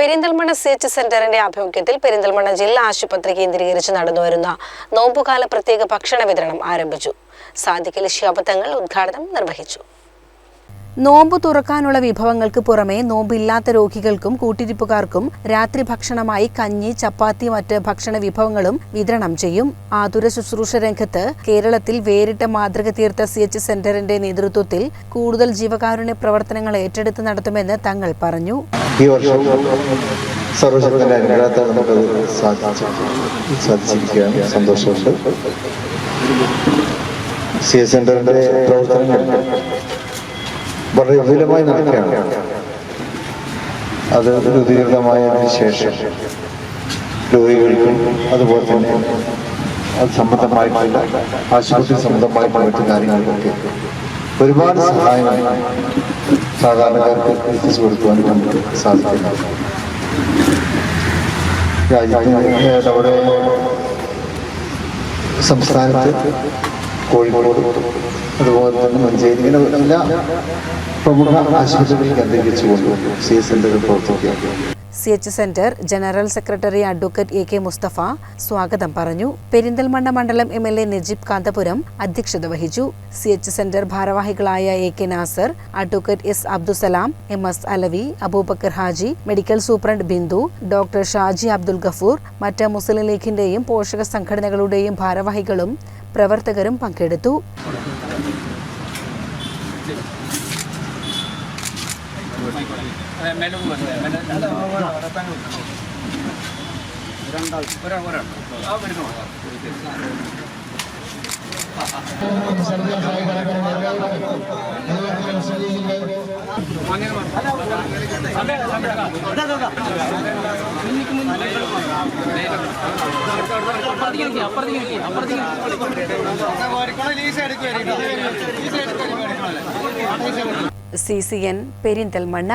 Perinthalmanna C H സെന്ററിന്റെ ആഭിമുഖ്യത്തിൽ പെരിന്തൽമണ്ണ ജില്ലാ ആശുപത്രി കേന്ദ്രീകരിച്ച് നടന്നുവരുന്ന നോമ്പുകാല പ്രത്യേക ഭക്ഷണ വിതരണം ആരംഭിച്ചു. സാധിക്കലി ശിഹാബത്തങ്ങൾ ഉദ്ഘാടനം നിർവഹിച്ചു. നോമ്പ് തുറക്കാനുള്ള വിഭവങ്ങൾക്ക് പുറമെ നോമ്പില്ലാത്ത രോഗികൾക്കും കൂട്ടിരിപ്പുകാർക്കും രാത്രി ഭക്ഷണമായി കഞ്ഞി ചപ്പാത്തി മറ്റ് ഭക്ഷണ വിഭവങ്ങളും വിതരണം ചെയ്യും. ആതുര ശുശ്രൂഷ രംഗത്ത് കേരളത്തിൽ വേറിട്ട മാതൃക തീർത്ത സി എച്ച് സെന്ററിന്റെ നേതൃത്വത്തിൽ കൂടുതൽ ജീവകാരുണ്യ പ്രവർത്തനങ്ങൾ ഏറ്റെടുത്ത് നടത്തുമെന്ന് തങ്ങൾ പറഞ്ഞു. ഈ വർഷം സർവശക്തന്റെ അനുഗ്രഹത്താൽ നമുക്കത് സാധിച്ചു സാധിച്ചിരിക്കുകയാണ്. സന്തോഷമുണ്ട്. സി എസ് സെന്ററിന്റെ പ്രവർത്തനങ്ങൾ വളരെ വിപുലമായി നടക്കുകയാണ്. അത് രൂപീകൃതമായതിനു ശേഷം രോഗികൾക്കും അതുപോലെ തന്നെ അത് സംബന്ധമായിട്ടുള്ള ആശുപത്രി സംബന്ധമായിട്ടുള്ള മറ്റു കാര്യങ്ങൾക്കൊക്കെ ഒരുപാട് സഹായങ്ങൾ സാധാരണക്കാർക്ക് എത്തിച്ചു കൊടുക്കുവാൻ നമുക്ക് രാജ്യത്ത് നമ്മുടെ സംസ്ഥാനത്ത് കോഴിക്കോട് അതുപോലെ തന്നെ മഞ്ചേരി ഇങ്ങനെ എല്ലാ പ്രമുഖ ആശുപത്രികളിൽ കേന്ദ്രീകരിച്ചുകൊണ്ട് സി എസ് സെന്ററിൽ പ്രവർത്തിക്കുക C H centre general secretary advocate A K Mustafa സ്വാഗതം പറഞ്ഞു. പെരിന്തൽമണ്ണ മണ്ഡലം M L A Najeeb Kanthapuram അധ്യക്ഷത വഹിച്ചു. സി എച്ച് സെന്റർ ഭാരവാഹികളായ A K Nasar advocate S Abdussalam M S Alavi Abubakar Haji medical superintendent Bindu doctor Shaji Abdul Gafoor മറ്റ് മുസ്ലിം ലീഗിന്റെയും പോഷക സംഘടനകളുടെയും ഭാരവാഹികളും പ്രവർത്തകരും പങ്കെടുത്തു. மேலும் അപ്പുറത്തേക്ക് അപ്പുറത്തേക്ക് അപ്പുറത്തേക്ക് ലീസ് എടുക്കുമായിരിക്കും ലീസ് എടുക്കാൻ സി സി എൻ പെരിന്തൽമണ്ണ